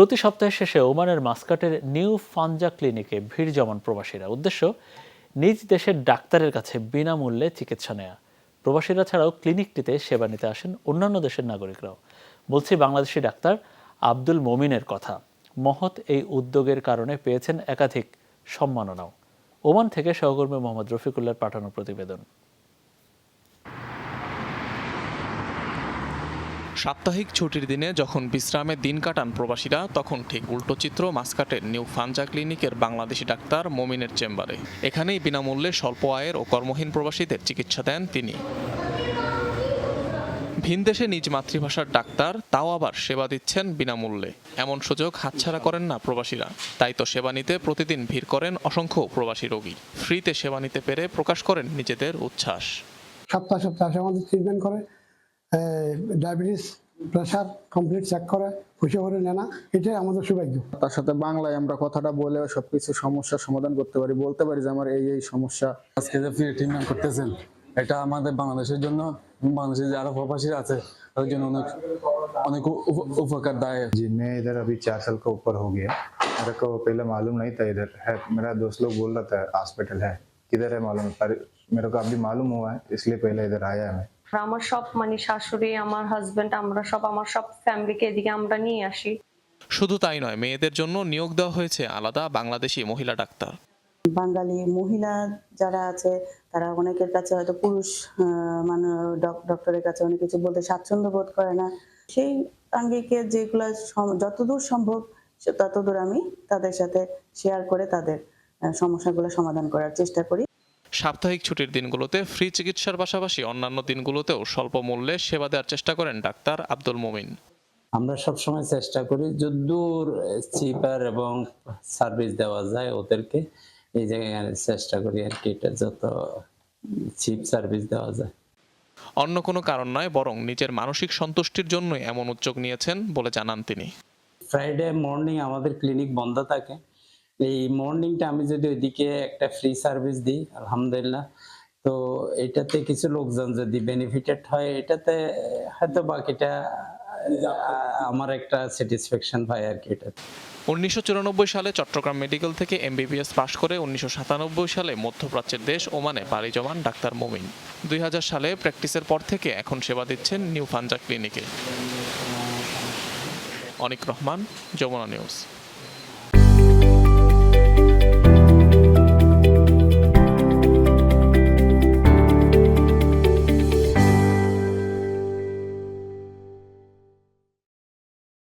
প্রতি সপ্তাহের শেষে ওমানের মাস্কাটের নিউ ফানজা ক্লিনিকে ভিড় জমান প্রবাসীরা। উদ্দেশ্য, নিজ দেশের ডাক্তারের কাছে বিনামূল্যে চিকিৎসা নেয়া। প্রবাসীরা ছাড়াও ক্লিনিকটিতে সেবা নিতে আসেন অন্যান্য দেশের নাগরিকরাও। বলছি বাংলাদেশি ডাক্তার আব্দুল মমিনের কথা। মহৎ এই উদ্যোগের কারণে পেয়েছেন একাধিক সম্মাননাও। ওমান থেকে সহকর্মী মোহাম্মদ রফিকুল্লার পাঠানো প্রতিবেদন। সাপ্তাহিক ছুটির দিনে যখন বিশ্রামে দিন কাটান প্রবাসীরা, তখন ঠিক উল্টো চিত্র মাস্কাটের নিউ ফানজা ক্লিনিকের বাংলাদেশি ডাক্তার মমিনের চেম্বারে। এখানেই বিনামূল্যে স্বল্প আয়ের ও কর্মহীন প্রবাসীদের চিকিৎসা দেন তিনি। ভিনদেশে নিজ মাতৃভাষার ডাক্তার, তাও আবার সেবা দিচ্ছেন বিনামূল্যে। এমন সুযোগ হাতছাড়া করেন না প্রবাসীরা। তাই তো সেবা নিতে প্রতিদিন ভিড় করেন অসংখ্য প্রবাসী রোগী। ফ্রিতে সেবা নিতে পেরে প্রকাশ করেন নিজেদের উচ্ছ্বাস। সপ্তাহ আমাদের ট্রিটমেন্ট করে। ডায়াবেটিস প্রেশার কমপ্লিট চেক করে পয়সা করে নেয় না এটাই আমাদের সৌভাগ্য তার সাথে বাংলায় আমরা কথাটা বলে সবকিছু সমস্যার সমাধান করতে পারি বলতে পারি যে আমার এই এই সমস্যা আজকে যে ফ্রি ট্রিটমেন্ট করতেছেন এটা আমাদের বাংলাদেশের জন্য এবং বাংলাদেশের যারা প্রবাসী আছে তাদের জন্য অনেক অনেক উপ- উপকার দেয় जी मैं इधर अभी चार साल का ऊपर हो गया मेरे को पहले मालूम नहीं था इधर है मेरा दोस्त लोग बोल रहा था हॉस्पिटल है किधर है मालूम पर मेरे को अभी मालूम हुआ है इसलिए पहले इधर आया है मैं আমার সব মানে শাশুড়ি আমার হাজবেন্ড আমরা সব আমার সব ফ্যামিলিকে এদিকে আমরা নিয়ে আসি। শুধু তাই নয় মেয়েদের জন্য নিয়োগ দেওয়া হয়েছে আলাদা বাংলাদেশি মহিলা ডাক্তার। বাঙালি মহিলা যারা আছে তারা অনেকের কাছে হয়তো পুরুষ আহ, মানে ডক- ডক্টরের কাছে অনেক কিছু বলতে স্বাচ্ছন্দ্য বোধ করে না। সেই আঙ্গিকে যেগুলো যতদূর সম্ভব সে- ততদূর আমি তাদের সাথে শেয়ার করে তাদের সমস্যাগুলো সমাধান করার চেষ্টা করি। সাপ্তাহিক ছুটির দিনগুলোতে ফ্রি চিকিৎসার পাশাপাশি অন্যান্য দিনগুলোতেও স্বল্প মূল্যে সেবা দেওয়ার চেষ্টা করেন ডাক্তার আব্দুল মোমিন। আমরা সবসময় চেষ্টা করি যদ্দূর চিপার এবং সার্ভিস দেওয়া যায় ওদেরকে। এই জায়গায় চেষ্টা করি আর কি এটা যত চিপ সার্ভিস দেওয়া যায়। অন্য কোনো কারণ নয় বরং নিজের মানসিক সন্তুষ্টির জন্যই এমন উদ্যোগ নিয়েছেন বলে জানান তিনি। ফ্রাইডে মর্নিং আমাদের ক্লিনিক বন্ধ থাকে। এই মর্নিংটা আমি যদি ওইদিকে একটা ফ্রি সার্ভিস দিই, আলহামদুলিল্লাহ। তো এটাতে কিছু লোকজন যদি বেনিফিটেড হয়, এটাতে হয়তো বাকিটা আমার একটা স্যাটিসফ্যাকশন পাই আর কি এটাতে। উনিশশো সালে চট্টগ্রাম মেডিকেল থেকে এমবিবিএস পাশ করে উনিশশো সাতানব্বই সালে মধ্যপ্রাচ্যের দেশ ওমানে পাড়ি জমান ডাক্তার মোমিন। দুই সালে প্র্যাকটিসের পর থেকে এখন সেবা দিচ্ছেন নিউ ফানজা ক্লিনিকে অনিক রহমান, যমুনা নিউজ